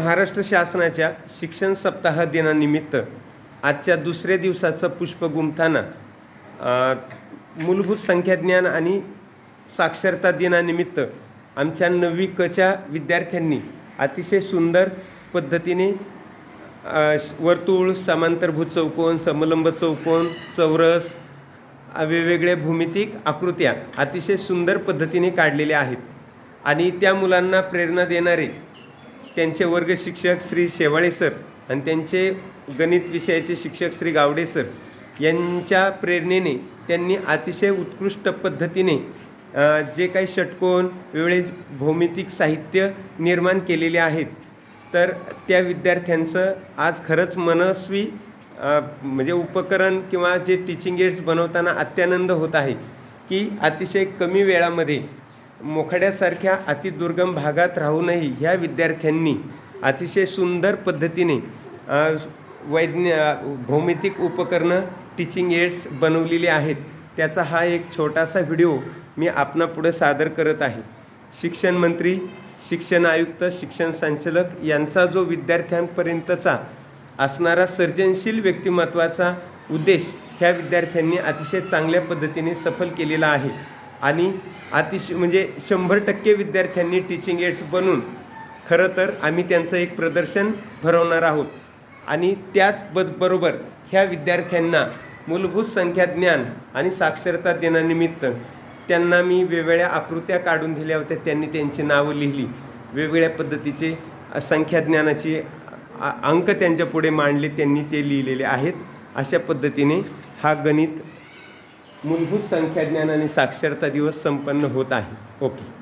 महाराष्ट्र शासनाच्या शिक्षण सप्ताह दिनानिमित्त आजच्या दुसऱ्या दिवसाचं पुष्प गुंफताना मूलभूत संख्याज्ञान आणि साक्षरता दिनानिमित्त आमच्या नववी कच्या विद्यार्थ्यांनी अतिशय सुंदर पद्धतीने वर्तुळ समांतरभूत चौकोन समलंब चौकोन चौरस वेगवेगळ्या भूमितिक आकृत्या अतिशय सुंदर पद्धतीने काढलेल्या आहेत. आणि त्या मुलांना प्रेरणा देणारे त्यांचे वर्ग शिक्षक श्री शेवाळे सर आणि त्यांचे गणित विषयाचे शिक्षक श्री गावडे सर यांच्या प्रेरणेने त्यांनी अतिशय उत्कृष्ट पद्धतीने जे काही षटकोन वेगळे भौमितिक साहित्य निर्माण केलेले आहेत. तर त्या विद्यार्थ्यांचं आज खरंच मनस्वी म्हणजे उपकरण किंवा जे टीचिंग एड्स बनवताना अत्यानंद होत आहे की अतिशय कमी वेळामध्ये मोखाड्यासारख्या अतिदुर्गम भागात राहूनही ह्या विद्यार्थ्यांनी अतिशय सुंदर पद्धतीने वैज्ञ भौमितिक उपकरणं टीचिंग एड्स बनवलेली आहेत. त्याचा हा एक छोटासा व्हिडिओ मी आपणापुढे सादर करत आहे. शिक्षण मंत्री शिक्षण आयुक्त शिक्षण संचालक यांचा जो विद्यार्थ्यांपर्यंतचा असणारा सर्जनशील व्यक्तिमत्वाचा उद्देश ह्या विद्यार्थ्यांनी अतिशय चांगल्या पद्धतीने सफल केलेला आहे. आणि अतिशय म्हणजे शंभर टक्के विद्यार्थ्यांनी टीचिंग एड्स बनून खरं तर आम्ही त्यांचं एक प्रदर्शन भरवणार आहोत. आणि त्याच बरोबर ह्या विद्यार्थ्यांना मूलभूत संख्या ज्ञान आणि साक्षरता दिनानिमित्त त्यांना मी वेगवेगळ्या आकृत्या काढून दिल्या होत्या त्यांनी त्यांची नावं लिहिली. वेगवेगळ्या पद्धतीचे संख्या संख्याज्ञानाची अंक त्यांच्या पुढे मांडले त्यांनी ते लिहिलेले आहेत. अशा पद्धतीने हा गणित मूलभूत संख्याज्ञान आणि साक्षरता दिवस संपन्न होत आहे. ओके.